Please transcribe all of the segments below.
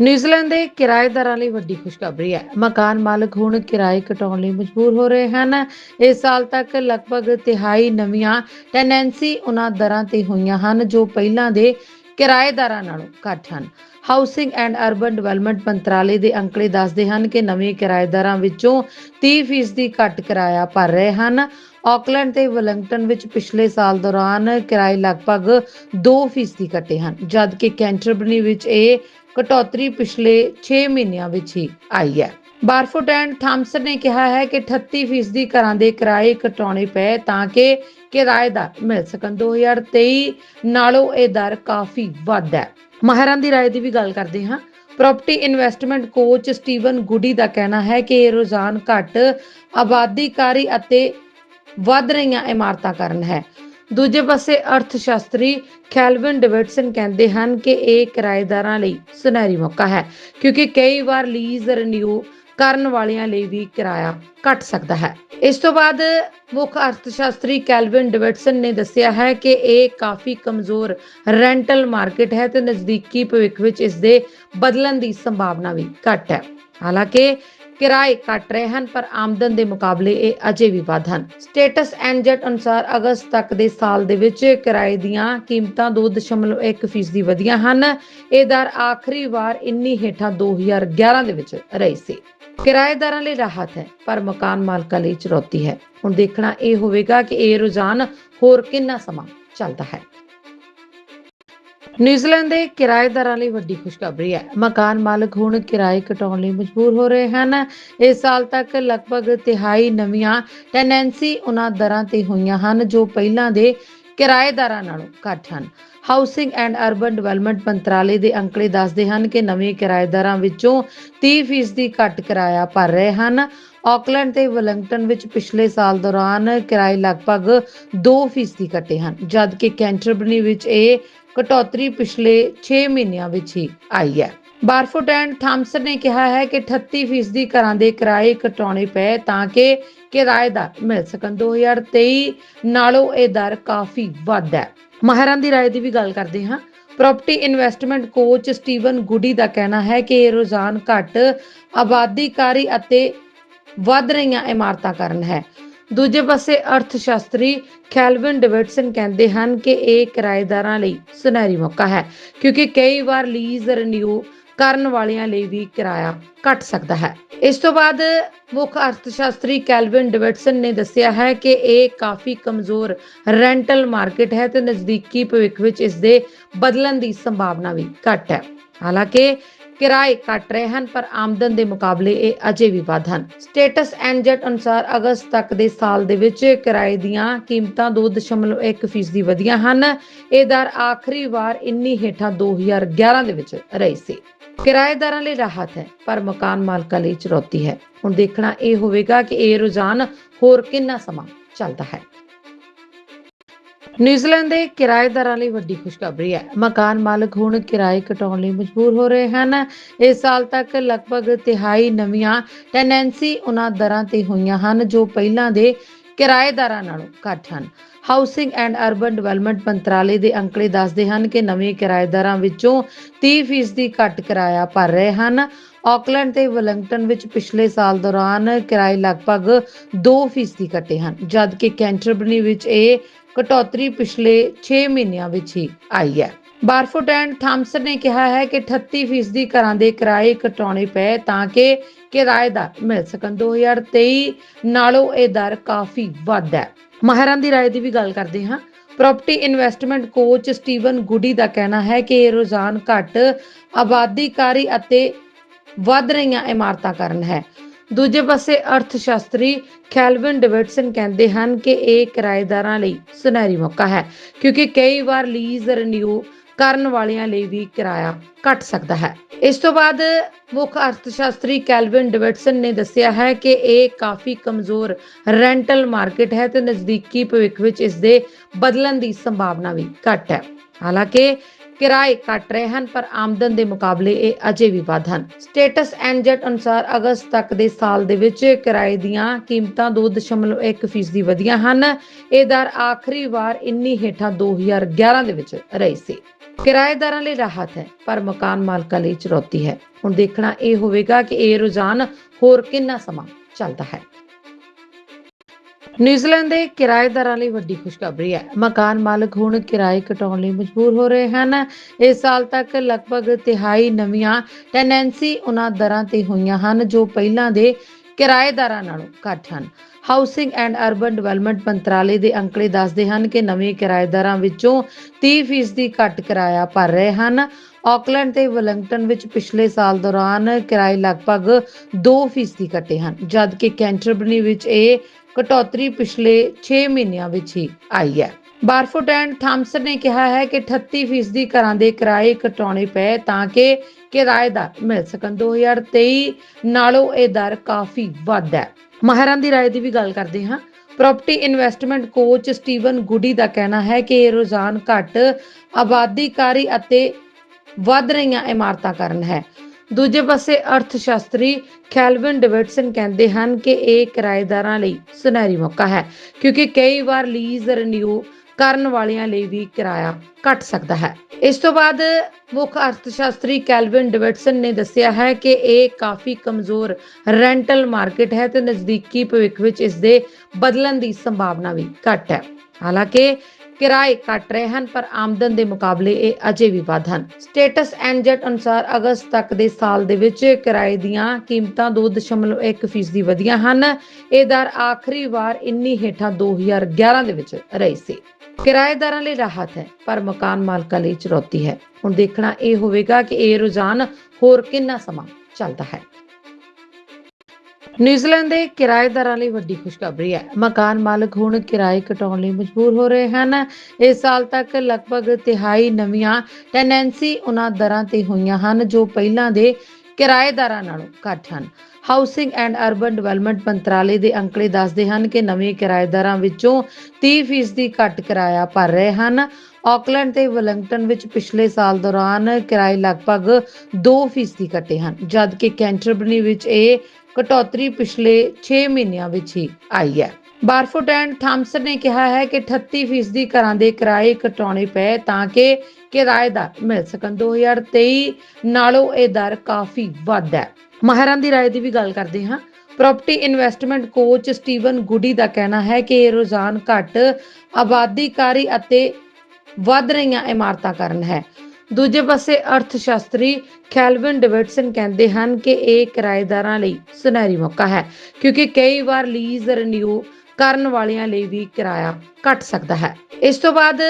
New Zealand ਦੇ ਕਿਰਾਏਦਾਰਾਂ ਲਈ ਵੱਡੀ ਖੁਸ਼ਖਬਰੀ ਹੈ। ਮਕਾਨ ਮਾਲਕ ਹੁਣ ਕਿਰਾਏ ਘਟਾਉਣ ਲਈ ਮਜਬੂਰ ਹੋ ਰਹੇ ਹਨ। ਇਸ ਸਾਲ ਤੱਕ ਲਗਭਗ ਤਿਹਾਈ ਨਵੀਆਂ ਟੈਨੈਂਸੀ ਉਹਨਾਂ ਦਰਾਂ ਤੇ ਹੋਈਆਂ ਹਨ ਜੋ ਪਹਿਲਾਂ ਦੇ ਕਿਰਾਏਦਾਰਾਂ ਨਾਲੋਂ ਘੱਟ ਹਨ। ਹਾਊਸਿੰਗ ਐਂਡ ਅਰਬਨ ਡਿਵੈਲਪਮੈਂਟ ਮੰਤਰਾਲੇ ਦੇ ਅੰਕੜੇ ਦੱਸਦੇ ਹਨ ਕਿ ਨਵੇਂ ਕਿਰਾਏਦਾਰਾਂ ਵਿੱਚੋਂ 30% ਘੱਟ ਕਿਰਾਇਆ ਭਰ ਰਹੇ ਹਨ। ਆਕਲੈਂਡ ਤੇ ਵੈਲਿੰਗਟਨ ਵਿੱਚ ਪਿਛਲੇ ਸਾਲ ਦੌਰਾਨ ਕਿਰਾਏ ਲਗਭਗ 2% ਘਟੇ ਹਨ, ਜਦਕਿ ਕੈਂਟਰਬਰੀ ਵਿੱਚ ਇਹ ਕਟੌਤੀ ਪਿਛਲੇ 6 ਮਹੀਨਿਆਂ ਵਿੱਚ ਹੀ ਆਈ ਹੈ ਬਾਰਫੋਰਡ ਐਂਡ ਥਾਮਸਨ ਨੇ ਕਿਹਾ ਹੈ ਕਿ 38% ਘਰਾਂ ਦੇ ਕਿਰਾਏ ਘਟਾਉਣੇ ਪਏ ਤਾਂ ਕਿ ਕਿਰਾਏਦਾਰ ਮਿਲ ਸਕਣ 2023 ਨਾਲੋਂ ਇਹ ਦਰ ਕਾਫੀ ਵੱਧ ਹੈ ਮਾਹਿਰਾਂ ਦੀ رائے ਦੀ ਵੀ ਗੱਲ ਕਰਦੇ ਹਾਂ property investment coach Steven Goody ਦਾ ਕਹਿਣਾ ਹੈ ਕਿ ਇਹ ਰੁਝਾਨ ਘੱਟ ਆਬਾਦੀਕਾਰੀ ਅਤੇ ਵੱਧ ਰਹੀਆਂ ਇਮਾਰਤਾਂ ਕਾਰਨ ਹੈ ਦੂਜੇ ਪਾਸੇ ਅਰਥ ਸ਼ਾਸਤਰੀ ਕੈਲਵਿਨ ਡੇਵਿਡਸਨ ਕਹਿੰਦੇ ਹਨ ਕਿ ਇਹ ਕਿਰਾਏਦਾਰਾਂ ਲਈ ਸੁਨਹਿਰੀ ਮੌਕਾ ਹੈ, ਕਿਉਂਕਿ ਕਈ ਵਾਰ ਲੀਜ਼ ਰੀਨਿਊ ਕਰਨ ਵਾਲਿਆਂ ਲਈ ਵੀ ਕਿਰਾਇਆ ਘਟ ਸਕਦਾ ਹੈ। ਇਸ ਤੋਂ ਬਾਅਦ ਮੁੱਖ ਅਰਥ ਸ਼ਾਸਤਰੀ ਕੈਲਵਿਨ ਡੇਵਿਡਸਨ ਨੇ ਦੱਸਿਆ ਹੈ ਕਿ ਇਹ ਕਾਫੀ ਕਮਜ਼ੋਰ ਰੈਂਟਲ ਮਾਰਕੀਟ ਹੈ ਤੇ ਨਜ਼ਦੀਕੀ ਭਵਿੱਖ ਵਿੱਚ ਇਸ ਦੇ ਬਦਲਣ ਦੀ ਸੰਭਾਵਨਾ ਵੀ ਘੱਟ ਹੈ। ਹਾਲਾਂਕਿ ਕਿਰਾਏ ਘਟ ਰਹੇ ਹਨ, ਪਰ ਆਮਦਨ ਦੇ ਮੁਕਾਬਲੇ ਇਹ ਅਜੇ ਵੀ ਵੱਧ ਹਨ। ਸਟੇਟਸ ਐਨਜੈਟ ਅਨੁਸਾਰ ਅਗਸਤ ਤੱਕ ਦੇ ਸਾਲ ਦੇ ਵਿੱਚ ਕਿਰਾਏ ਦੀਆਂ ਕੀਮਤਾਂ 2.1% ਦੀ ਵਧੀਆਂ ਹਨ। ਇਹ ਦਰ ਆਖਰੀ ਵਾਰ ਇੰਨੀ ਹੇਠਾਂ 2011 ਦੇ ਵਿੱਚ ਰਹੀ ਸੀ। ਕਿਰਾਏਦਾਰਾਂ ਲਈ ਰਾਹਤ ਹੈ, ਪਰ ਮਕਾਨ ਮਾਲਕਾਂ ਲਈ ਚੁਣੌਤੀ ਹੈ। ਹੁਣ ਦੇਖਣਾ ਇਹ ਹੋਵੇਗਾ ਕਿ ਇਹ ਰੁਝਾਨ ਹੋਰ ਕਿੰਨਾ ਸਮਾਂ ਚੱਲਦਾ ਹੈ। ਨਿਊਜ਼ੀਲੈਂਡ ਦੇ ਕਿਰਾਏਦਾਰਾਂ ਲਈ ਵੱਡੀ ਖੁਸ਼ਖਬਰੀ ਹੈ। ਮਕਾਨ ਮਾਲਕ ਹੁਣ ਕਿਰਾਏ ਘਟਾਉਣ ਲਈ ਮਜਬੂਰ ਹੋ ਰਹੇ ਹਨ। ਇਸ ਸਾਲ ਤੱਕ ਲਗਭਗ ਤਿਹਾਈ ਨਵੀਆਂ ਟੈਨੈਂਸੀ ਉਹਨਾਂ ਦਰਾਂ ਤੇ ਹੋਈਆਂ ਹਨ ਜੋ ਪਹਿਲਾਂ ਦੇ ਕਿਰਾਏਦਾਰਾਂ ਨਾਲੋਂ ਘੱਟ ਹਨ। ਹਾਊਸਿੰਗ ਐਂਡ ਅਰਬਨ ਡਿਵੈਲਪਮੈਂਟ ਮੰਤਰਾਲੇ ਦੇ ਅੰਕੜੇ ਦੱਸਦੇ ਹਨ ਕਿ ਨਵੇਂ ਕਿਰਾਏਦਾਰਾਂ ਵਿੱਚੋਂ 30% ਘੱਟ ਕਿਰਾਇਆ ਭਰ ਰਹੇ ਹਨ। ਆਕਲੈਂਡ ਤੇ ਵੈਲਿੰਗਟਨ ਵਿੱਚ ਪਿਛਲੇ ਸਾਲ ਦੌਰਾਨ ਕਿਰਾਏ ਲਗਭਗ 2% ਘਟੇ ਹਨ, ਜਦਕਿ ਕੈਂਟਰਬਰੀ ਵਿੱਚ ਇਹ ਕਟੌਤੀ ਪਿਛਲੇ 6 ਮਹੀਨਿਆਂ ਵਿੱਚ ਹੀ ਆਈ ਹੈ ਬਾਰਫੋਰਡ ਐਂਡ ਥਾਮਸਨ ਨੇ ਕਿਹਾ ਹੈ ਕਿ 38% ਘਰਾਂ ਦੇ ਕਿਰਾਏ ਘਟਾਉਣੇ ਪਏ ਤਾਂ ਕਿ ਕਿਰਾਏਦਾਰ ਮਿਲ ਸਕਣ 2023 ਨਾਲੋਂ ਇਹ ਦਰ ਕਾਫੀ ਵੱਧ ਹੈ ਮਾਹਿਰਾਂ ਦੀ رائے ਦੀ ਵੀ ਗੱਲ ਕਰਦੇ ਹਾਂ property investment coach Steven Goody ਦਾ ਕਹਿਣਾ ਹੈ ਕਿ ਇਹ ਰੁਝਾਨ ਘੱਟ ਆਬਾਦੀਕਾਰੀ ਅਤੇ ਵੱਧ ਰਹੀਆਂ ਇਮਾਰਤਾਂ ਕਾਰਨ ਹੈ ਦੂਜੇ ਪਾਸੇ ਅਰਥ ਸ਼ਾਸਤਰੀ ਕੈਲਵਿਨ ਡੇਵਿਡਸਨ ਕਹਿੰਦੇ ਹਨ ਕਿ ਇਹ ਕਿਰਾਏਦਾਰਾਂ ਲਈ ਸੁਨਹਿਰੀ ਮੌਕਾ ਹੈ, ਕਿਉਂਕਿ ਕਈ ਵਾਰ ਲੀਜ਼ ਰੀਨਿਊ ਕਰਨ ਵਾਲਿਆਂ ਲਈ ਵੀ ਕਿਰਾਇਆ ਘਟ ਸਕਦਾ ਹੈ। ਇਸ ਤੋਂ ਬਾਅਦ ਮੁੱਖ ਅਰਥ ਸ਼ਾਸਤਰੀ ਕੈਲਵਿਨ ਡੇਵਿਡਸਨ ਨੇ ਦੱਸਿਆ ਹੈ ਕਿ ਇਹ ਕਾਫੀ ਕਮਜ਼ੋਰ ਰੈਂਟਲ ਮਾਰਕੀਟ ਹੈ ਤੇ ਨਜ਼ਦੀਕੀ ਭਵਿੱਖ ਵਿੱਚ ਇਸ ਦੇ ਬਦਲਣ ਦੀ ਸੰਭਾਵਨਾ ਵੀ ਘੱਟ ਹੈ। ਹਾਲਾਂਕਿ ਕਿਰਾਏ ਘਟ ਰਹੇ ਹਨ, ਪਰ ਆਮਦਨ ਦੇ ਮੁਕਾਬਲੇ ਇਹ ਅਜੇ ਵੀ ਵੱਧ ਹਨ। ਸਟੇਟਸ ਐਨਜੈਟ ਅਨੁਸਾਰ ਅਗਸਤ ਤੱਕ ਦੇ ਸਾਲ ਦੇ ਵਿੱਚ ਕਿਰਾਏ ਦੀਆਂ ਕੀਮਤਾਂ 2.1% ਦੀ ਵਧੀਆਂ ਹਨ। ਇਹ ਦਰ ਆਖਰੀ ਵਾਰ ਇੰਨੀ ਹੇਠਾਂ 2011 ਦੇ ਵਿੱਚ ਰਹੀ ਸੀ। ਕਿਰਾਏਦਾਰਾਂ ਲਈ ਰਾਹਤ ਹੈ, ਪਰ ਮਕਾਨ ਮਾਲਕਾਂ ਲਈ ਚੁਣੌਤੀ ਹੈ। ਹੁਣ ਦੇਖਣਾ ਇਹ ਹੋਵੇਗਾ ਕਿ ਇਹ ਰੁਝਾਨ ਹੋਰ ਕਿੰਨਾ ਸਮਾਂ ਚੱਲਦਾ ਹੈ। ਨਿਊਜ਼ੀਲੈਂਡ ਦੇ ਕਿਰਾਏਦਾਰਾਂ ਲਈ ਵੱਡੀ ਖੁਸ਼ਖਬਰੀ ਹੈ। ਮਕਾਨ ਮਾਲਕ ਹੁਣ ਕਿਰਾਏ ਘਟਾਉਣ ਲਈ ਮਜਬੂਰ ਹੋ ਰਹੇ ਹਨ। ਇਸ ਸਾਲ ਤੱਕ ਲਗਭਗ ਤਿਹਾਈ ਨਵੀਆਂ ਟੈਨੈਂਸੀ ਉਹਨਾਂ ਦਰਾਂ ਤੇ ਹੋਈਆਂ ਹਨ ਜੋ ਪਹਿਲਾਂ ਦੇ ਕਿਰਾਏਦਾਰਾਂ ਨਾਲੋਂ ਘੱਟ ਹਨ। ਹਾਊਸਿੰਗ ਐਂਡ ਅਰਬਨ ਡਿਵੈਲਪਮੈਂਟ ਮੰਤਰਾਲੇ ਦੇ ਅੰਕੜੇ ਦੱਸਦੇ ਹਨ ਕਿ ਨਵੇਂ ਕਿਰਾਏਦਾਰਾਂ ਵਿੱਚੋਂ 30% ਘੱਟ ਕਿਰਾਇਆ ਭਰ ਰਹੇ ਹਨ। ਆਕਲੈਂਡ ਤੇ ਵੈਲਿੰਗਟਨ ਵਿੱਚ ਪਿਛਲੇ ਸਾਲ ਦੌਰਾਨ ਕਿਰਾਏ ਲਗਭਗ 2% ਘਟੇ ਹਨ ਜਦਕਿ ਕੈਂਟਰਬਰੀ ਵਿੱਚ ਇਹ ਕਟੌਤੀ ਪਿਛਲੇ 6 ਮਹੀਨਿਆਂ ਵਿੱਚ ਹੀ ਆਈ ਹੈ ਬਾਰਫੋਰਡ ਐਂਡ ਥਾਮਸਨ ਨੇ ਕਿਹਾ ਹੈ ਕਿ 38% ਘਰਾਂ ਦੇ ਕਿਰਾਏ ਘਟਾਉਣੇ ਪਏ ਤਾਂ ਕਿ ਕਿਰਾਏਦਾਰ ਮਿਲ ਸਕਣ 2023 ਨਾਲੋਂ ਇਹ ਦਰ ਕਾਫੀ ਵੱਧ ਹੈ ਮਾਹਿਰਾਂ ਦੀ رائے ਦੀ ਵੀ ਗੱਲ ਕਰਦੇ ਹਾਂ property investment coach Steven Goody ਦਾ ਕਹਿਣਾ ਹੈ ਕਿ ਇਹ ਰੁਝਾਨ ਘੱਟ ਆਬਾਦੀਕਾਰੀ ਅਤੇ ਵੱਧ ਰਹੀਆਂ ਇਮਾਰਤਾਂ ਕਾਰਨ ਹੈ। ਦੂਜੇ ਪਾਸੇ ਅਰਥ ਸ਼ਾਸਤਰੀ ਕੈਲਵਿਨ ਡੇਵਿਡਸਨ ਕਹਿੰਦੇ ਹਨ ਕਿ ਇਹ ਕਿਰਾਏਦਾਰਾਂ ਲਈ ਸੁਨਹਿਰੀ ਮੌਕਾ ਹੈ, ਕਿਉਂਕਿ ਕਈ ਵਾਰ ਲੀਜ਼ ਰੀਨਿਊ ਕਰਨ ਵਾਲਿਆਂ ਲਈ ਵੀ ਕਿਰਾਇਆ ਘਟ ਸਕਦਾ ਹੈ। ਇਸ ਤੋਂ ਬਾਅਦ ਮੁੱਖ ਅਰਥ ਸ਼ਾਸਤਰੀ ਕੈਲਵਿਨ ਡੇਵਿਡਸਨ ਨੇ ਦੱਸਿਆ ਹੈ ਕਿ ਇਹ ਕਾਫੀ ਕਮਜ਼ੋਰ ਰੈਂਟਲ ਮਾਰਕੀਟ ਹੈ ਤੇ ਨਜ਼ਦੀਕੀ ਭਵਿੱਖ ਵਿੱਚ ਇਸ ਦੇ ਬਦਲਣ ਦੀ ਸੰਭਾਵਨਾ ਵੀ ਘੱਟ ਹੈ। ਹਾਲਾਂਕਿ ਕਿਰਾਏ ਘਟ ਰਹੇ ਹਨ, ਪਰ ਆਮਦਨ ਦੇ ਮੁਕਾਬਲੇ ਇਹ ਅਜੇ ਵੀ ਵੱਧ ਹਨ। ਸਟੇਟਸ ਐਨਜੈਟ ਅਨੁਸਾਰ ਅਗਸਤ ਤੱਕ ਦੇ ਸਾਲ ਦੇ ਵਿੱਚ ਕਿਰਾਏ ਦੀਆਂ ਕੀਮਤਾਂ 2.1% ਦੀ ਵਧੀਆਂ ਹਨ। ਇਹ ਦਰ ਆਖਰੀ ਵਾਰ ਇੰਨੀ ਹੇਠਾਂ 2011 ਦੇ ਵਿੱਚ ਰਹੀ ਸੀ। ਕਿਰਾਏਦਾਰਾਂ ਲਈ ਰਾਹਤ ਹੈ, ਪਰ ਮਕਾਨ ਮਾਲਕਾਂ ਲਈ ਚੁਣੌਤੀ ਹੈ। ਹੁਣ ਦੇਖਣਾ ਇਹ ਹੋਵੇਗਾ ਕਿ ਇਹ ਰੁਝਾਨ ਹੋਰ ਕਿੰਨਾ ਸਮਾਂ ਚੱਲਦਾ ਹੈ। ਨਿਊਜ਼ੀਲੈਂਡ ਦੇ ਕਿਰਾਏਦਾਰਾਂ ਲਈ ਵੱਡੀ ਖੁਸ਼ਖਬਰੀ ਹੈ। ਮਕਾਨ ਮਾਲਕ ਹੁਣ ਕਿਰਾਏ ਘਟਾਉਣ ਲਈ ਮਜਬੂਰ ਹੋ ਰਹੇ ਹਨ। ਇਸ ਸਾਲ ਤੱਕ ਲਗਭਗ ਤਿਹਾਈ ਨਵੀਆਂ ਟੈਨੈਂਸੀ ਉਹਨਾਂ ਦਰਾਂ ਤੇ ਹੋਈਆਂ ਹਨ ਜੋ ਪਹਿਲਾਂ ਦੇ ਕਿਰਾਏਦਾਰਾਂ ਨਾਲੋਂ ਘੱਟ ਹਨ। ਹਾਊਸਿੰਗ ਐਂਡ ਅਰਬਨ ਡਿਵੈਲਪਮੈਂਟ ਮੰਤਰਾਲੇ ਦੇ ਅੰਕੜੇ ਦੱਸਦੇ ਹਨ ਕਿ ਨਵੇਂ ਕਿਰਾਏਦਾਰਾਂ ਵਿੱਚੋਂ 30% ਘੱਟ ਕਿਰਾਇਆ ਭਰ ਰਹੇ ਹਨ। ਆਕਲੈਂਡ ਤੇ ਵੈਲਿੰਗਟਨ ਵਿੱਚ ਪਿਛਲੇ ਸਾਲ ਦੌਰਾਨ ਕਿਰਾਏ ਲਗਭਗ 2% ਘਟੇ ਹਨ, ਜਦਕਿ ਕੈਂਟਰਬਰੀ ਵਿੱਚ ਇਹ ਕਟੌਤੀ ਪਿਛਲੇ 6 ਮਹੀਨਿਆਂ ਵਿੱਚ ਹੀ ਆਈ ਹੈ ਬਾਰਫੋਰਡ ਐਂਡ ਥਾਮਸਨ ਨੇ ਕਿਹਾ ਹੈ ਕਿ 38% ਘਰਾਂ ਦੇ ਕਿਰਾਏ ਘਟਾਉਣੇ ਪਏ ਤਾਂ ਕਿ ਕਿਰਾਏਦਾਰ ਮਿਲ ਸਕਣ 2023 ਨਾਲੋਂ ਇਹ ਦਰ ਕਾਫੀ ਵੱਧ ਹੈ ਮਾਹਿਰਾਂ ਦੀ رائے ਦੀ ਵੀ ਗੱਲ ਕਰਦੇ ਹਾਂ property investment coach Steven Goody ਦਾ ਕਹਿਣਾ ਹੈ ਕਿ ਇਹ ਰੁਝਾਨ ਘੱਟ ਆਬਾਦੀਕਾਰੀ ਅਤੇ ਵੱਧ ਰਹੀਆਂ ਇਮਾਰਤਾਂ ਕਾਰਨ ਹੈ ਦੂਜੇ ਪਾਸੇ ਅਰਥ ਸ਼ਾਸਤਰੀ ਕੈਲਵਿਨ ਡੇਵਿਡਸਨ ਕਹਿੰਦੇ ਹਨ ਕਿ ਇਹ ਕਿਰਾਏਦਾਰਾਂ ਲਈ ਸੁਨਹਿਰੀ ਮੌਕਾ ਹੈ, ਕਿਉਂਕਿ ਕਈ ਵਾਰ ਲੀਜ਼ ਰੀਨਿਊ ਕਰਨ ਵਾਲਿਆਂ ਲਈ ਵੀ ਕਿਰਾਇਆ ਘਟ ਸਕਦਾ ਹੈ। ਇਸ ਤੋਂ ਬਾਅਦ ਮੁੱਖ ਅਰਥ ਸ਼ਾਸਤਰੀ ਕੈਲਵਿਨ ਡੇਵਿਡਸਨ ਨੇ ਦੱਸਿਆ ਹੈ ਕਿ ਇਹ ਕਾਫੀ ਕਮਜ਼ੋਰ ਰੈਂਟਲ ਮਾਰਕੀਟ ਹੈ ਤੇ ਨਜ਼ਦੀਕੀ ਭਵਿੱਖ ਵਿੱਚ ਇਸ ਦੇ ਬਦਲਣ ਦੀ ਸੰਭਾਵਨਾ ਵੀ ਘੱਟ ਹੈ। ਹਾਲਾਂਕਿ ਕਿਰਾਏ ਘਟ ਰਹੇ ਹਨ, ਪਰ ਆਮਦਨ ਦੇ ਮੁਕਾਬਲੇ ਇਹ ਅਜੇ ਵੀ ਵੱਧ ਹਨ। ਸਟੇਟਸ ਐਨਜੈਟ ਅਨੁਸਾਰ ਅਗਸਤ ਤੱਕ ਦੇ ਸਾਲ ਦੇ ਵਿੱਚ ਕਿਰਾਏ ਦੀਆਂ ਕੀਮਤਾਂ 2.1% ਦੀ ਵਧੀਆਂ ਹਨ। ਇਹ ਦਰ ਆਖਰੀ ਵਾਰ ਇੰਨੀ ਹੇਠਾਂ 2011 ਦੇ ਵਿੱਚ ਰਹੀ ਸੀ। ਕਿਰਾਏਦਾਰਾਂ ਲਈ ਰਾਹਤ ਹੈ, ਪਰ ਮਕਾਨ ਮਾਲਕਾਂ ਲਈ ਚੁਣੌਤੀ ਹੈ। ਹੁਣ ਦੇਖਣਾ ਇਹ ਹੋਵੇਗਾ ਕਿ ਇਹ ਰੁਝਾਨ ਹੋਰ ਕਿੰਨਾ ਸਮਾਂ ਚੱਲਦਾ ਹੈ। ਨਿਊਜ਼ੀਲੈਂਡ ਦੇ ਕਿਰਾਏਦਾਰਾਂ ਲਈ ਵੱਡੀ ਖੁਸ਼ਖਬਰੀ ਹੈ। ਮਕਾਨ ਮਾਲਕ ਹੁਣ ਕਿਰਾਏ ਘਟਾਉਣ ਲਈ ਮਜਬੂਰ ਹੋ ਰਹੇ ਹਨ। ਇਸ ਸਾਲ ਤੱਕ ਲਗਭਗ ਤਿਹਾਈ ਨਵੀਆਂ ਟੈਨੈਂਸੀ ਉਹਨਾਂ ਦਰਾਂ ਤੇ ਹੋਈਆਂ ਹਨ ਜੋ ਪਹਿਲਾਂ ਦੇ ਕਿਰਾਏਦਾਰਾਂ ਨਾਲੋਂ ਘੱਟ ਹਨ। ਹਾਊਸਿੰਗ ਐਂਡ ਅਰਬਨ ਡਿਵੈਲਪਮੈਂਟ ਮੰਤਰਾਲੇ ਦੇ ਅੰਕੜੇ ਦੱਸਦੇ ਹਨ ਕਿ ਨਵੇਂ ਕਿਰਾਏਦਾਰਾਂ ਵਿੱਚੋਂ 30% ਘੱਟ ਕਿਰਾਇਆ ਭਰ ਰਹੇ ਹਨ। ਆਕਲੈਂਡ ਤੇ ਵੈਲਿੰਗਟਨ ਵਿੱਚ ਪਿਛਲੇ ਸਾਲ ਦੌਰਾਨ ਕਿਰਾਏ ਲਗਭਗ 2% ਘਟੇ ਹਨ, ਜਦਕਿ ਕੈਂਟਰਬਰੀ ਵਿੱਚ ਇਹ ਕਟੌਤੀ ਪਿਛਲੇ 6 ਮਹੀਨਿਆਂ ਵਿੱਚ ਹੀ ਆਈ ਹੈ ਬਾਰਫੋਰਡ ਐਂਡ ਥਾਮਸਨ ਨੇ ਕਿਹਾ ਹੈ ਕਿ 38% ਘਰਾਂ ਦੇ ਕਿਰਾਏ ਘਟਾਉਣੇ ਪਏ ਤਾਂ ਕਿ ਕਿਰਾਏਦਾਰ ਮਿਲ ਸਕਣ 2023 ਨਾਲੋਂ ਇਹ ਦਰ ਕਾਫੀ ਵੱਧ ਹੈ ਮਾਹਿਰਾਂ ਦੀ رائے ਦੀ ਵੀ ਗੱਲ ਕਰਦੇ ਹਾਂ property investment coach Steven Goody ਦਾ ਕਹਿਣਾ ਹੈ ਕਿ ਇਹ ਰੁਝਾਨ ਘੱਟ ਆਬਾਦੀਕਾਰੀ ਅਤੇ ਵੱਧ ਰਹੀਆਂ ਇਮਾਰਤਾਂ ਕਾਰਨ ਹੈ ਦੂਜੇ ਪਾਸੇ ਅਰਥ ਸ਼ਾਸਤਰੀ ਕੈਲਵਿਨ ਡੇਵਿਡਸਨ ਕਹਿੰਦੇ ਹਨ ਕਿ ਇਹ ਕਿਰਾਏਦਾਰਾਂ ਲਈ ਸੁਨਹਿਰੀ ਮੌਕਾ ਹੈ, ਕਿਉਂਕਿ ਕਈ ਵਾਰ ਲੀਜ਼ ਰੀਨਿਊ ਕਰਨ ਵਾਲਿਆਂ ਲਈ ਵੀ ਕਿਰਾਇਆ ਘਟ ਸਕਦਾ ਹੈ। ਇਸ ਤੋਂ ਬਾਅਦ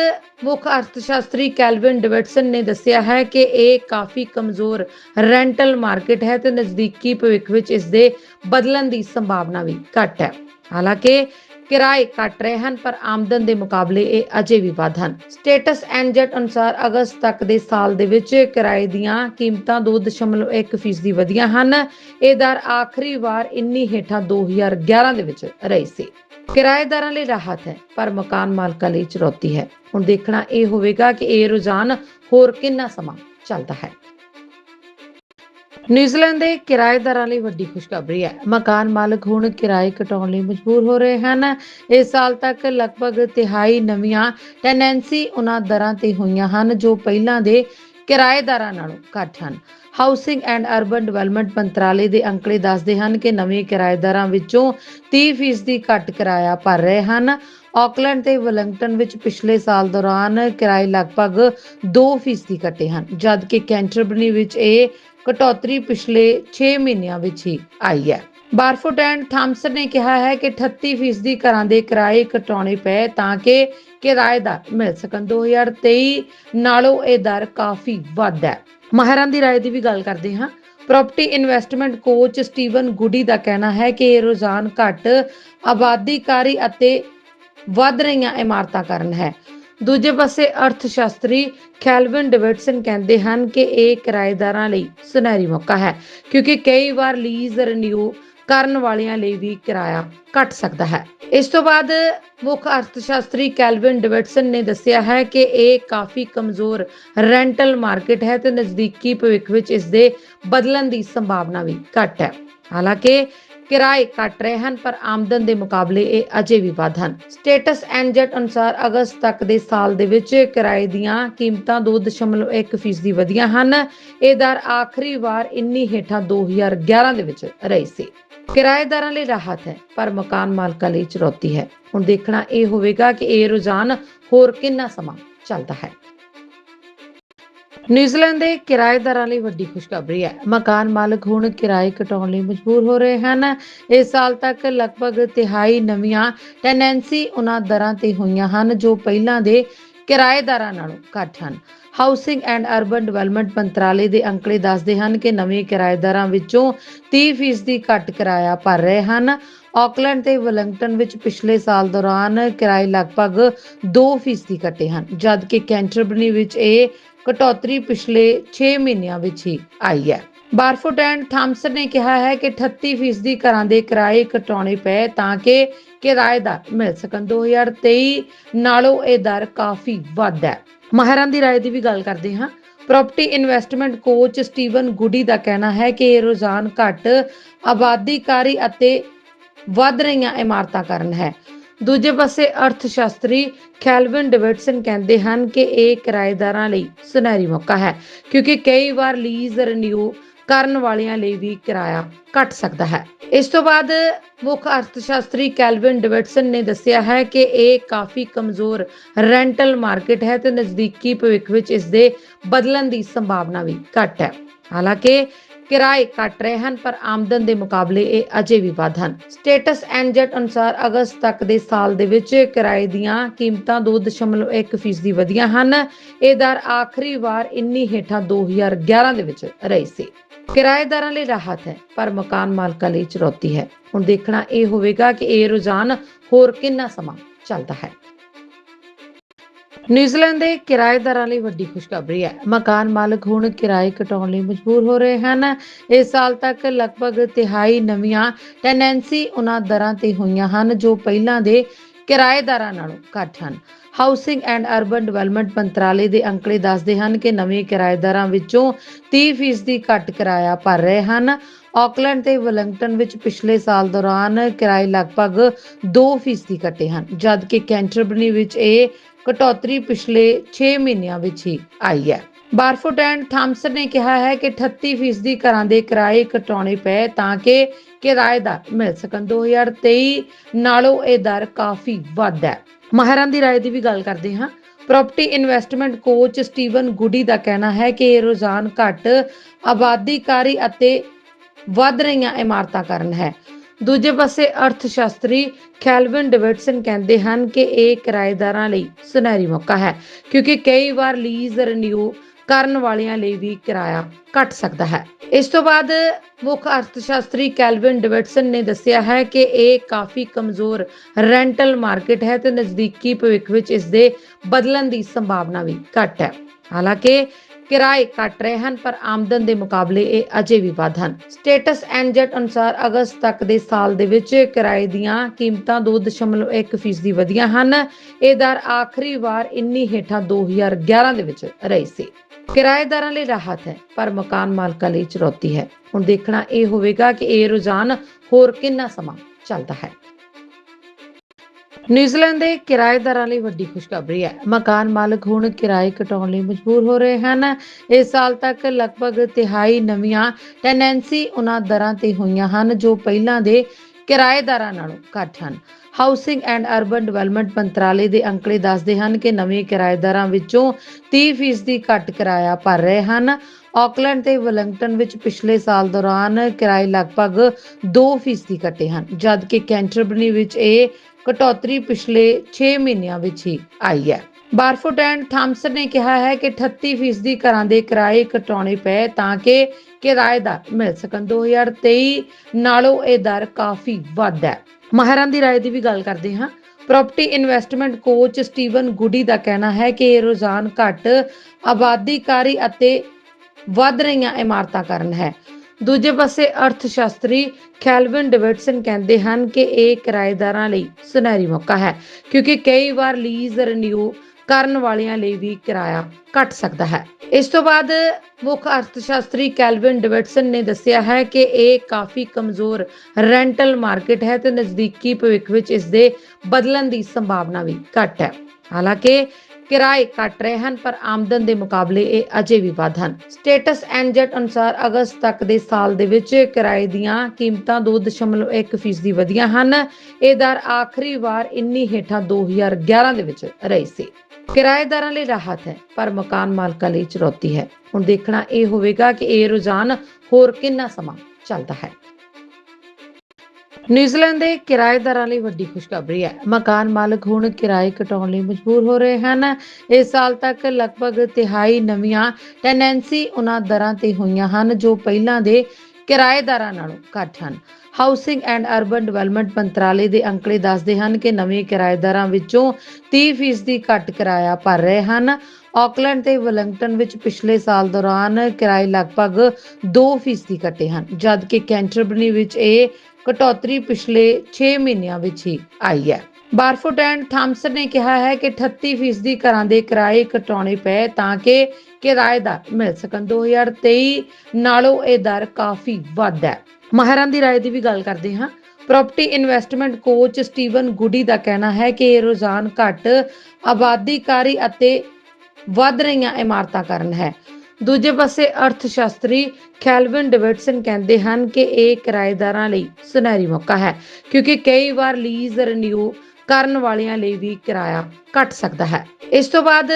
ਮੁੱਖ ਅਰਥ ਸ਼ਾਸਤਰੀ ਕੈਲਵਿਨ ਡੇਵਿਡਸਨ ਨੇ ਦੱਸਿਆ ਹੈ ਕਿ ਇਹ ਕਾਫੀ ਕਮਜ਼ੋਰ ਰੈਂਟਲ ਮਾਰਕੀਟ ਹੈ ਤੇ ਨਜ਼ਦੀਕੀ ਭਵਿੱਖ ਵਿੱਚ ਇਸ ਦੇ ਬਦਲਣ ਦੀ ਸੰਭਾਵਨਾ ਵੀ ਘੱਟ ਹੈ। ਹਾਲਾਂਕਿ ਕਿਰਾਏ ਘਟ ਰਹੇ ਹਨ, ਪਰ ਆਮਦਨ ਦੇ ਮੁਕਾਬਲੇ ਇਹ ਅਜੇ ਵੀ ਵੱਧ ਹਨ। ਸਟੇਟਸ ਐਨਜੈਟ ਅਨੁਸਾਰ ਅਗਸਤ ਤੱਕ ਦੇ ਸਾਲ ਦੇ ਵਿੱਚ ਕਿਰਾਏ ਦੀਆਂ ਕੀਮਤਾਂ 2.1% ਦੀ ਵਧੀਆਂ ਹਨ। ਇਹ ਦਰ ਆਖਰੀ ਵਾਰ ਇੰਨੀ ਹੇਠਾਂ 2011 ਦੇ ਵਿੱਚ ਰਹੀ ਸੀ। ਕਿਰਾਏਦਾਰਾਂ ਲਈ ਰਾਹਤ ਹੈ, ਪਰ ਮਕਾਨ ਮਾਲਕਾਂ ਲਈ ਚੁਣੌਤੀ ਹੈ। ਹੁਣ ਦੇਖਣਾ ਇਹ ਹੋਵੇਗਾ ਕਿ ਇਹ ਰੁਝਾਨ ਹੋਰ ਕਿੰਨਾ ਸਮਾਂ ਚੱਲਦਾ ਹੈ। ਨਿਊਜ਼ੀਲੈਂਡ ਦੇ ਕਿਰਾਏਦਾਰਾਂ ਲਈ ਵੱਡੀ ਖੁਸ਼ਖਬਰੀ ਹੈ। ਮਕਾਨ ਮਾਲਕ ਹੁਣ ਕਿਰਾਏ ਘਟਾਉਣ ਲਈ ਮਜਬੂਰ ਹੋ ਰਹੇ ਹਨ। ਇਸ ਸਾਲ ਤੱਕ ਲਗਭਗ ਤਿਹਾਈ ਨਵੀਆਂ ਟੈਨੈਂਸੀ ਉਹਨਾਂ ਦਰਾਂ ਤੇ ਹੋਈਆਂ ਹਨ ਜੋ ਪਹਿਲਾਂ ਦੇ ਕਿਰਾਏਦਾਰਾਂ ਨਾਲੋਂ ਘੱਟ ਹਨ। ਹਾਊਸਿੰਗ ਐਂਡ ਅਰਬਨ ਡਿਵੈਲਪਮੈਂਟ ਮੰਤਰਾਲੇ ਦੇ ਅੰਕੜੇ ਦੱਸਦੇ ਹਨ ਕਿ ਨਵੇਂ ਕਿਰਾਏਦਾਰਾਂ ਵਿੱਚੋਂ 30% ਘੱਟ ਕਿਰਾਇਆ ਭਰ ਰਹੇ ਹਨ। ਆਕਲੈਂਡ ਤੇ ਵੈਲਿੰਗਟਨ ਵਿੱਚ ਪਿਛਲੇ ਸਾਲ ਦੌਰਾਨ ਕਿਰਾਏ ਲਗਭਗ 2% ਘਟੇ ਹਨ, ਜਦਕਿ ਕੈਂਟਰਬਰੀ ਵਿੱਚ ਇਹ ਕਟੌਤੀ ਪਿਛਲੇ 6 ਮਹੀਨਿਆਂ ਵਿੱਚ ਹੀ ਆਈ ਹੈ ਬਾਰਫੋਰਡ ਐਂਡ ਥਾਮਸਨ ਨੇ ਕਿਹਾ ਹੈ ਕਿ 38% ਘਰਾਂ ਦੇ ਕਿਰਾਏ ਘਟਾਉਣੇ ਪਏ ਤਾਂ ਕਿ ਕਿਰਾਏਦਾਰ ਮਿਲ ਸਕਣ 2023 ਨਾਲੋਂ ਇਹ ਦਰ ਕਾਫੀ ਵੱਧ ਹੈ ਮਾਹਿਰਾਂ ਦੀ رائے ਦੀ ਵੀ ਗੱਲ ਕਰਦੇ ਹਾਂ property investment coach Steven Goody ਦਾ ਕਹਿਣਾ ਹੈ ਕਿ ਇਹ ਰੁਝਾਨ ਘੱਟ ਆਬਾਦੀਕਾਰੀ ਅਤੇ ਵੱਧ ਰਹੀਆਂ ਇਮਾਰਤਾਂ ਕਾਰਨ ਹੈ ਦੂਜੇ ਪਾਸੇ ਅਰਥ ਸ਼ਾਸਤਰੀ ਕੈਲਵਿਨ ਡੇਵਿਡਸਨ ਕਹਿੰਦੇ ਹਨ ਕਿ ਇਹ ਕਿਰਾਏਦਾਰਾਂ ਲਈ ਸੁਨਹਿਰੀ ਮੌਕਾ ਹੈ, ਕਿਉਂਕਿ ਕਈ ਵਾਰ ਲੀਜ਼ ਰੀਨਿਊ ਕਰਨ ਵਾਲਿਆਂ ਲਈ ਵੀ ਕਿਰਾਇਆ ਘਟ ਸਕਦਾ ਹੈ। ਇਸ ਤੋਂ ਬਾਅਦ ਮੁੱਖ ਅਰਥਸ਼ਾਸਤਰੀ ਕੈਲਵਿਨ ਡਿਵਿਡਸਨ ਨੇ ਦੱਸਿਆ ਹੈ ਕਿ ਇਹ ਕਾਫੀ ਕਮਜ਼ੋਰ ਰੈਂਟਲ ਮਾਰਕੀਟ ਹੈ ਤੇ ਨਜ਼ਦੀਕੀ ਭਵਿੱਖ ਵਿੱਚ ਇਸ ਦੇ ਬਦਲਣ ਦੀ ਸੰਭਾਵਨਾ ਵੀ ਘੱਟ ਹੈ। ਹਾਲਾਂਕਿ ਕਿਰਾਏ ਘਟ ਰਹੇ ਹਨ, ਪਰ ਆਮਦਨ ਦੇ ਮੁਕਾਬਲੇ ਇਹ ਅਜੇ ਵੀ ਵੱਧ ਹਨ। ਸਟੇਟਸ ਐਨਜੈਟ ਅਨੁਸਾਰ ਅਗਸਤ ਤੱਕ ਦੇ ਸਾਲ ਦੇ ਵਿੱਚ ਕਿਰਾਏ ਦੀਆਂ ਕੀਮਤਾਂ 2.1% ਦੀ ਵਧੀਆਂ ਹਨ। ਇਹ ਦਰ ਆਖਰੀ ਵਾਰ ਇੰਨੀ ਹੇਠਾਂ 2011 ਦੇ ਵਿੱਚ ਰਹੀ ਸੀ। ਕਿਰਾਏਦਾਰਾਂ ਲਈ ਰਾਹਤ ਹੈ, ਪਰ ਮਕਾਨ ਮਾਲਕਾਂ ਲਈ ਚੁਣੌਤੀ ਹੈ। ਹੁਣ ਦੇਖਣਾ ਇਹ ਹੋਵੇਗਾ ਕਿ ਇਹ ਰੁਝਾਨ ਹੋਰ ਕਿੰਨਾ ਸਮਾਂ ਚੱਲਦਾ ਹੈ। ਨਿਊਜ਼ੀਲੈਂਡ ਦੇ ਕਿਰਾਏਦਾਰਾਂ ਲਈ ਵੱਡੀ ਖੁਸ਼ਖਬਰੀ ਹੈ। ਮਕਾਨ ਮਾਲਕ ਹੁਣ ਕਿਰਾਏ ਘਟਾਉਣ ਲਈ ਮਜਬੂਰ ਹੋ ਰਹੇ ਹਨ। ਇਸ ਸਾਲ ਤੱਕ ਲਗਭਗ ਤਿਹਾਈ ਨਵੀਆਂ ਟੈਨੈਂਸੀ ਉਹਨਾਂ ਦਰਾਂ ਤੇ ਹੋਈਆਂ ਹਨ ਜੋ ਪਹਿਲਾਂ ਦੇ ਕਿਰਾਏਦਾਰਾਂ ਨਾਲੋਂ ਘੱਟ ਹਨ। ਹਾਊਸਿੰਗ ਐਂਡ ਅਰਬਨ ਡਿਵੈਲਪਮੈਂਟ ਮੰਤਰਾਲੇ ਦੇ ਅੰਕੜੇ ਦੱਸਦੇ ਹਨ ਕਿ ਨਵੇਂ ਕਿਰਾਏਦਾਰਾਂ ਵਿੱਚੋਂ 30% ਘੱਟ ਕਿਰਾਇਆ ਭਰ ਰਹੇ ਹਨ। ਆਕਲੈਂਡ ਤੇ ਵੈਲਿੰਗਟਨ ਵਿੱਚ ਪਿਛਲੇ ਸਾਲ ਦੌਰਾਨ ਕਿਰਾਏ ਲਗਭਗ 2% ਦੀ ਘਟੇ ਹਨ ਜਦਕਿ ਕੈਂਟਰਬਰੀ ਵਿੱਚ ਇਹ ਕਟੌਤੀ ਪਿਛਲੇ 6 ਮਹੀਨਿਆਂ ਵਿੱਚ ਹੀ ਆਈ ਹੈ ਬਾਰਫੋਰਡ ਐਂਡ ਥਾਮਸਨ ਨੇ ਕਿਹਾ ਹੈ ਕਿ 38% ਦੀ ਘਰਾਂ ਦੇ ਕਿਰਾਏ ਘਟਾਉਣੇ ਪਏ ਤਾਂ ਕਿ ਕਿਰਾਏਦਾਰ ਮਿਲ ਸਕਣ 2023 ਨਾਲੋਂ ਇਹ ਦਰ ਕਾਫੀ ਵੱਧ ਹੈ ਮਾਹਿਰਾਂ ਦੀ رائے ਦੀ ਵੀ ਗੱਲ ਕਰਦੇ ਹਾਂ property investment coach Steven Goody ਦਾ ਕਹਿਣਾ ਹੈ ਕਿ ਇਹ ਰੁਝਾਨ ਘੱਟ ਆਬਾਦੀਕਾਰੀ ਅਤੇ ਵੱਧ ਰਹੀਆਂ ਇਮਾਰਤਾਂ ਕਾਰਨ ਹੈ। ਦੂਜੇ ਪਾਸੇ ਅਰਥ ਸ਼ਾਸਤਰੀ ਕੈਲਵਿਨ ਡਿਵਿਡਸਨ ਕਹਿੰਦੇ ਹਨ ਕਿ ਇਹ ਕਿਰਾਏਦਾਰਾਂ ਲਈ ਸੁਨਹਿਰੀ ਮੌਕਾ ਹੈ, ਕਿਉਂਕਿ ਕਈ ਵਾਰ ਲੀਜ਼ ਰੀਨਿਊ ਕਰਨ ਵਾਲਿਆਂ ਲਈ ਵੀ ਕਿਰਾਇਆ ਘਟ ਸਕਦਾ ਹੈ। ਇਸ ਤੋਂ ਬਾਅਦ ਮੁੱਖ ਅਰਥਸ਼ਾਸਤਰੀ ਕੈਲਵਿਨ ਡਿਵਿਡਸਨ ਨੇ ਦੱਸਿਆ ਹੈ ਕਿ ਇਹ ਕਾਫੀ ਕਮਜ਼ੋਰ ਰੈਂਟਲ ਮਾਰਕੀਟ ਹੈ ਤੇ ਨਜ਼ਦੀਕੀ ਭਵਿੱਖ ਵਿੱਚ ਇਸ ਦੇ ਬਦਲਣ ਦੀ ਸੰਭਾਵਨਾ ਵੀ ਘੱਟ ਹੈ। ਹਾਲਾਂਕਿ ਕਿਰਾਏ ਘਟ ਰਹੇ ਹਨ, ਪਰ ਆਮਦਨ ਦੇ ਮੁਕਾਬਲੇ ਇਹ ਅਜੇ ਵੀ ਵੱਧ ਹਨ। ਸਟੇਟਸ ਐਨਜੈਟ ਅਨੁਸਾਰ ਅਗਸਤ ਤੱਕ ਦੇ ਸਾਲ ਦੇ ਵਿੱਚ ਕਿਰਾਏ ਦੀਆਂ ਕੀਮਤਾਂ 2.1% ਦੀ ਵਧੀਆਂ ਹਨ। ਇਹ ਦਰ ਆਖਰੀ ਵਾਰ ਇੰਨੀ ਹੇਠਾਂ 2011 ਦੇ ਵਿੱਚ ਰਹੀ ਸੀ। ਕਿਰਾਏਦਾਰਾਂ ਲਈ ਰਾਹਤ ਹੈ, ਪਰ ਮਕਾਨ ਮਾਲਕਾਂ ਲਈ ਚੁਣੌਤੀ ਹੈ। ਹੁਣ ਦੇਖਣਾ ਇਹ ਹੋਵੇਗਾ ਕਿ ਇਹ ਰੁਝਾਨ ਹੋਰ ਕਿੰਨਾ ਸਮਾਂ ਚੱਲਦਾ ਹੈ। ਨਿਊਜ਼ੀਲੈਂਡ ਦੇ ਕਿਰਾਏਦਾਰਾਂ ਲਈ ਵੱਡੀ ਖੁਸ਼ਖਬਰੀ ਹੈ। ਮਕਾਨ ਮਾਲਕ ਹੁਣ ਕਿਰਾਏ ਘਟਾਉਣ ਲਈ ਮਜਬੂਰ ਹੋ ਰਹੇ ਹਨ। ਇਸ ਸਾਲ ਤੱਕ ਲਗਭਗ ਤਿਹਾਈ ਨਵੀਆਂ ਟੈਨੈਂਸੀ ਉਹਨਾਂ ਦਰਾਂ ਤੇ ਹੋਈਆਂ ਹਨ ਜੋ ਪਹਿਲਾਂ ਦੇ ਕਿਰਾਏਦਾਰਾਂ ਨਾਲੋਂ ਘੱਟ ਹਨ। ਹਾਊਸਿੰਗ ਐਂਡ ਅਰਬਨ ਡਿਵੈਲਪਮੈਂਟ ਮੰਤਰਾਲੇ ਦੇ ਅੰਕੜੇ ਦੱਸਦੇ ਹਨ ਕਿ ਨਵੇਂ ਕਿਰਾਏਦਾਰਾਂ ਵਿੱਚੋਂ 30% ਦੀ ਘੱਟ ਕਿਰਾਇਆ ਭਰ ਰਹੇ ਹਨ। ਆਕਲੈਂਡ ਤੇ ਵੈਲਿੰਗਟਨ ਵਿੱਚ ਪਿਛਲੇ ਸਾਲ ਦੌਰਾਨ ਕਿਰਾਏ ਲਗਭਗ 2% ਘਟੇ ਹਨ, ਜਦਕਿ ਕੈਂਟਰਬਰੀ ਵਿੱਚ ਇਹ ਕਟੌਤੀ ਪਿਛਲੇ 6 ਮਹੀਨਿਆਂ ਵਿੱਚ ਹੀ ਆਈ ਹੈ ਬਾਰਫੋਰਡ ਐਂਡ ਥਾਮਸਨ ਨੇ ਕਿਹਾ ਹੈ ਕਿ 38% ਦੀ ਘਰਾਂ ਦੇ ਕਿਰਾਏ ਘਟਾਉਣੇ ਪਏ ਤਾਂ ਕਿ ਕਿਰਾਏਦਾਰ ਮਿਲ ਸਕਣ 2023 ਨਾਲੋਂ ਇਹ ਦਰ ਕਾਫੀ ਵੱਧ ਹੈ ਮਾਹਿਰਾਂ ਦੀ رائے ਦੀ ਵੀ ਗੱਲ ਕਰਦੇ ਹਾਂ property investment coach Steven Goody ਦਾ ਕਹਿਣਾ ਹੈ ਕਿ ਇਹ ਰੁਝਾਨ ਘੱਟ ਆਬਾਦੀਕਾਰੀ ਅਤੇ ਵੱਧ ਰਹੀਆਂ ਇਮਾਰਤਾਂ ਕਾਰਨ ਹੈ ਦੂਜੇ ਪਾਸੇ ਅਰਥ ਸ਼ਾਸਤਰੀ ਕੈਲਵਿਨ ਡਿਵਿਡਸਨ ਕਹਿੰਦੇ ਹਨ ਕਿ ਇਹ ਕਿਰਾਏਦਾਰਾਂ ਲਈ ਸੁਨਹਿਰੀ ਮੌਕਾ ਹੈ, ਕਿਉਂਕਿ ਕਈ ਵਾਰ ਲੀਜ਼ ਰੀਨਿਊ ਕਰਨ ਵਾਲਿਆਂ ਲਈ ਵੀ ਕਿਰਾਇਆ ਘਟ ਸਕਦਾ ਹੈ। ਇਸ ਤੋਂ ਬਾਅਦ ਮੁੱਖ ਅਰਥਸ਼ਾਸਤਰੀ ਕੈਲਵਿਨ ਡਿਵਿਡਸਨ ਨੇ ਦੱਸਿਆ ਹੈ ਕਿ ਇਹ ਕਾਫੀ ਕਮਜ਼ੋਰ ਰੈਂਟਲ ਮਾਰਕੀਟ ਹੈ ਤੇ ਨਜ਼ਦੀਕੀ ਭਵਿੱਖ ਵਿੱਚ ਇਸ ਦੇ ਬਦਲਣ ਦੀ ਸੰਭਾਵਨਾ ਵੀ ਘੱਟ ਹੈ। ਹਾਲਾਂਕਿ ਕਿਰਾਏ ਘਟ ਰਹੇ ਹਨ, ਪਰ ਆਮਦਨ ਦੇ ਮੁਕਾਬਲੇ ਇਹ ਅਜੇ ਵੀ ਵੱਧ ਹਨ। ਸਟੇਟਸ ਐਨਜੈਟ ਅਨੁਸਾਰ ਅਗਸਤ ਤੱਕ ਦੇ ਸਾਲ ਦੇ ਵਿੱਚ ਕਿਰਾਏ ਦੀਆਂ ਕੀਮਤਾਂ 2.1% ਦੀ ਵਧੀਆਂ ਹਨ। ਇਹ ਦਰ ਆਖਰੀ ਵਾਰ ਇੰਨੀ ਹੇਠਾਂ 2011 ਦੇ ਵਿੱਚ ਰਹੀ ਸੀ। ਕਿਰਾਏਦਾਰਾਂ ਲਈ ਰਾਹਤ ਹੈ, ਪਰ ਮਕਾਨ ਮਾਲਕਾਂ ਲਈ ਚੁਣੌਤੀ ਹੈ। ਹੁਣ ਦੇਖਣਾ ਇਹ ਹੋਵੇਗਾ ਕਿ ਇਹ ਰੁਝਾਨ ਹੋਰ ਕਿੰਨਾ ਸਮਾਂ ਚੱਲਦਾ ਹੈ। ਨਿਊਜ਼ੀਲੈਂਡ ਦੇ ਕਿਰਾਏਦਾਰਾਂ ਲਈ ਵੱਡੀ ਖੁਸ਼ਖਬਰੀ ਹੈ। ਮਕਾਨ ਮਾਲਕ ਹੁਣ ਕਿਰਾਏ ਘਟਾਉਣ ਲਈ ਮਜਬੂਰ ਹੋ ਰਹੇ ਹਨ। ਇਸ ਸਾਲ ਤੱਕ ਲਗਭਗ ਤਿਹਾਈ ਨਵੀਆਂ ਟੈਨੈਂਸੀ ਉਹਨਾਂ ਦਰਾਂ ਤੇ ਹੋਈਆਂ ਹਨ ਜੋ ਪਹਿਲਾਂ ਦੇ ਕਿਰਾਏਦਾਰਾਂ ਨਾਲੋਂ ਘੱਟ ਹਨ। ਹਾਊਸਿੰਗ ਐਂਡ ਅਰਬਨ ਡਿਵੈਲਪਮੈਂਟ ਮੰਤਰਾਲੇ ਦੇ ਅੰਕੜੇ ਦੱਸਦੇ ਹਨ ਕਿ ਨਵੇਂ ਕਿਰਾਏਦਾਰਾਂ ਵਿੱਚੋਂ 30% ਦੀ ਘੱਟ ਕਿਰਾਇਆ ਭਰ ਰਹੇ ਹਨ। ਆਕਲੈਂਡ ਤੇ ਵੈਲਿੰਗਟਨ ਵਿੱਚ ਪਿਛਲੇ ਸਾਲ ਦੌਰਾਨ ਕਿਰਾਏ ਲਗਭਗ 2% ਘਟੇ ਹਨ, ਜਦਕਿ ਕੈਂਟਰਬਰੀ ਵਿੱਚ ਇਹ ਕਟੌਤੀ ਪਿਛਲੇ 6 ਮਹੀਨਿਆਂ ਵਿੱਚ ਹੀ ਆਈ ਹੈ ਬਾਰਫੋਰਡ ਐਂਡ ਥਾਮਸਨ ਨੇ ਕਿਹਾ ਹੈ ਕਿ 38% ਦੀ ਘਰਾਂ ਦੇ ਕਿਰਾਏ ਘਟਾਉਣੇ ਪਏ ਤਾਂ ਕਿ ਕਿਰਾਏਦਾਰ ਮਿਲ ਸਕਣ 2023 ਨਾਲੋਂ ਇਹ ਦਰ ਕਾਫੀ ਵੱਧ ਹੈ ਮਾਹਿਰਾਂ ਦੀ رائے ਦੀ ਵੀ ਗੱਲ ਕਰਦੇ ਹਾਂ property investment coach Steven Goody ਦਾ ਕਹਿਣਾ ਹੈ ਕਿ ਇਹ ਰੁਝਾਨ ਘੱਟ ਆਬਾਦੀਕਾਰੀ ਅਤੇ ਵੱਧ ਰਹੀਆਂ ਇਮਾਰਤਾਂ ਕਾਰਨ ਹੈ ਦੂਜੇ ਪਾਸੇ ਅਰਥ ਸ਼ਾਸਤਰੀ ਕੈਲਵਿਨ ਡੇਵਿਡਸਨ ਕਹਿੰਦੇ ਹਨ ਕਿ ਇਹ ਕਿਰਾਏਦਾਰਾਂ ਲਈ ਸੁਨਹਿਰੀ ਮੌਕਾ ਹੈ, ਕਿਉਂਕਿ ਕਈ ਵਾਰ ਲੀਜ਼ ਰੀਨਿਊ ਕਰਨ ਵਾਲਿਆਂ ਲਈ ਵੀ ਕਿਰਾਇਆ ਘਟ ਸਕਦਾ ਹੈ। ਇਸ ਤੋਂ ਬਾਅਦ ਮੁੱਖ ਅਰਥਸ਼ਾਸਤਰੀ ਕੈਲਵਿਨ ਡੇਵਿਡਸਨ ਨੇ ਦੱਸਿਆ ਹੈ ਕਿ ਇਹ ਕਾਫੀ ਕਮਜ਼ੋਰ ਰੈਂਟਲ ਮਾਰਕੀਟ ਹੈ ਤੇ ਨਜ਼ਦੀਕੀ ਭਵਿੱਖ ਵਿੱਚ ਇਸ ਦੇ ਬਦਲਣ ਦੀ ਸੰਭਾਵਨਾ ਵੀ ਘੱਟ ਹੈ। ਹਾਲਾਂਕਿ ਕਿਰਾਏ ਘਟ ਰਹੇ ਹਨ, ਪਰ ਆਮਦਨ ਦੇ ਮੁਕਾਬਲੇ ਇਹ ਅਜੇ ਵੀ ਵੱਧ ਹਨ। ਸਟੇਟਸ ਐਨਜੈਟ ਅਨੁਸਾਰ ਅਗਸਤ ਤੱਕ ਦੇ ਸਾਲ ਦੇ ਵਿੱਚ ਕਿਰਾਏ ਦੀਆਂ ਕੀਮਤਾਂ 2.1% ਫੀਸਦੀ ਵਧੀਆਂ ਹਨ। ਇਹ ਦਰ ਆਖਰੀ ਵਾਰ ਇੰਨੀ ਹੇਠਾਂ 2011 ਦੇ ਵਿੱਚ ਰਹੀ ਸੀ। ਕਿਰਾਏਦਾਰਾਂ ਲਈ ਰਾਹਤ ਹੈ, ਪਰ ਮਕਾਨ ਮਾਲਕਾਂ ਲਈ ਚੁਣੌਤੀ ਹੈ। ਹੁਣ ਦੇਖਣਾ ਇਹ ਹੋਵੇਗਾ ਕਿ ਇਹ ਰੁਝਾਨ ਹੋਰ ਕਿੰਨਾ ਸਮਾਂ ਚੱਲਦਾ ਹੈ। ਨਿਊਜ਼ੀਲੈਂਡ ਦੇ ਕਿਰਾਏਦਾਰਾਂ ਲਈ ਵੱਡੀ ਖੁਸ਼ਖਬਰੀ ਹੈ। ਮਕਾਨ ਮਾਲਕ ਹੁਣ ਕਿਰਾਏ ਘਟਾਉਣ ਲਈ ਮਜਬੂਰ ਹੋ ਰਹੇ ਹਨ। ਇਸ ਸਾਲ ਤੱਕ ਲਗਭਗ ਤਿਹਾਈ ਨਵੀਆਂ ਟੈਨੈਂਸੀ ਉਹਨਾਂ ਦਰਾਂ ਤੇ ਹੋਈਆਂ ਹਨ ਜੋ ਪਹਿਲਾਂ ਦੇ ਕਿਰਾਏਦਾਰਾਂ ਨਾਲੋਂ ਘੱਟ ਹਨ। ਹਾਊਸਿੰਗ ਐਂਡ ਅਰਬਨ ਡਿਵੈਲਪਮੈਂਟ ਮੰਤਰਾਲੇ ਦੇ ਅੰਕੜੇ ਦੱਸਦੇ ਹਨ ਕਿ ਨਵੇਂ ਕਿਰਾਏਦਾਰਾਂ ਵਿੱਚੋਂ 30% ਘੱਟ ਕਿਰਾਇਆ ਭਰ ਰਹੇ ਹਨ। ਆਕਲੈਂਡ ਤੇ ਵੈਲਿੰਗਟਨ ਵਿੱਚ ਪਿਛਲੇ ਸਾਲ ਦੌਰਾਨ ਕਿਰਾਏ ਲਗਭਗ 2% ਘਟੇ ਹਨ, ਜਦਕਿ ਕੈਂਟਰਬਰੀ ਵਿੱਚ ਇਹ ਕਟੌਤੀ ਪਿਛਲੇ 6 ਮਹੀਨਿਆਂ ਵਿੱਚ ਹੀ ਆਈ ਹੈ ਬਾਰਫੋਰਡ ਐਂਡ ਥਾਮਸਨ ਨੇ ਕਿਹਾ ਹੈ ਕਿ 38% ਘਰਾਂ ਦੇ ਕਿਰਾਏ ਘਟਾਉਣੇ ਪਏ ਤਾਂ ਕਿ ਕਿਰਾਏਦਾਰ ਮਿਲ ਸਕਣ 2023 ਨਾਲੋਂ ਇਹ ਦਰ ਕਾਫੀ ਵੱਧ ਹੈ ਮਾਹਿਰਾਂ ਦੀ رائے ਦੀ ਵੀ ਗੱਲ ਕਰਦੇ ਹਾਂ property investment coach Steven Goody ਦਾ ਕਹਿਣਾ ਹੈ ਕਿ ਇਹ ਰੁਝਾਨ ਘੱਟ ਆਬਾਦੀਕਾਰੀ ਅਤੇ ਵੱਧ ਰਹੀਆਂ ਇਮਾਰਤਾਂ ਕਾਰਨ ਹੈ ਦੂਜੇ ਪਾਸੇ ਅਰਥ ਸ਼ਾਸਤਰੀ ਕੈਲਵਿਨ ਡੇਵਿਡਸਨ ਕਹਿੰਦੇ ਹਨ ਕਿ ਇਹ ਕਿਰਾਏਦਾਰਾਂ ਲਈ ਸੁਨਹਿਰੀ ਮੌਕਾ ਹੈ, ਕਿਉਂਕਿ ਕਈ ਵਾਰ ਲੀਜ਼ ਰੀਨਿਊ ਕਰਨ ਵਾਲਿਆਂ ਲਈ ਵੀ ਕਿਰਾਇਆ ਘਟ ਸਕਦਾ ਹੈ। ਇਸ ਤੋਂ ਬਾਅਦ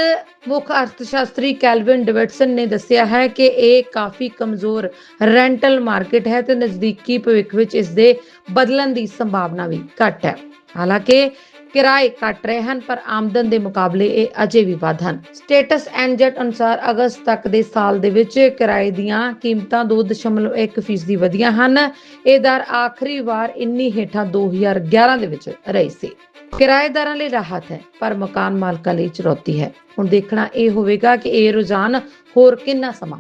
ਮੁੱਖ ਅਰਥਸ਼ਾਸਤਰੀ ਕੈਲਵਿਨ ਡੇਵਿਡਸਨ ਨੇ ਦੱਸਿਆ ਹੈ ਕਿ ਇਹ ਕਾਫੀ ਕਮਜ਼ੋਰ ਰੈਂਟਲ ਮਾਰਕੀਟ ਹੈ ਤੇ ਨਜ਼ਦੀਕੀ ਭਵਿੱਖ ਵਿੱਚ ਇਸ ਦੇ ਬਦਲਣ ਦੀ ਸੰਭਾਵਨਾ ਵੀ ਘੱਟ ਹੈ। ਹਾਲਾਂਕਿ ਕਿਰਾਏ ਘਟ ਰਹੇ ਹਨ, ਪਰ ਆਮਦਨ ਦੇ ਮੁਕਾਬਲੇ ਇਹ ਅਜੇ ਵੀ ਵੱਧ ਹਨ। ਸਟੇਟਸ ਐਨਜੈਟ ਅਨੁਸਾਰ ਅਗਸਤ ਤੱਕ ਦੇ ਸਾਲ ਦੇ ਵਿੱਚ ਕਿਰਾਏ ਦੀਆਂ ਕੀਮਤਾਂ 2.1% ਫੀਸਦੀ ਵਧੀਆਂ ਹਨ। ਇਹ ਦਰ ਆਖਰੀ ਵਾਰ ਇੰਨੀ ਹੇਠਾਂ 2011 ਦੇ ਵਿੱਚ ਰਹੀ ਸੀ। ਕਿਰਾਏਦਾਰਾਂ ਲਈ ਰਾਹਤ ਹੈ, ਪਰ ਮਕਾਨ ਮਾਲਕਾਂ ਲਈ ਚੁਣੌਤੀ ਹੈ। ਹੁਣ ਦੇਖਣਾ ਇਹ ਹੋਵੇਗਾ ਕਿ ਇਹ ਰੁਝਾਨ ਹੋਰ ਕਿੰਨਾ ਸਮਾਂ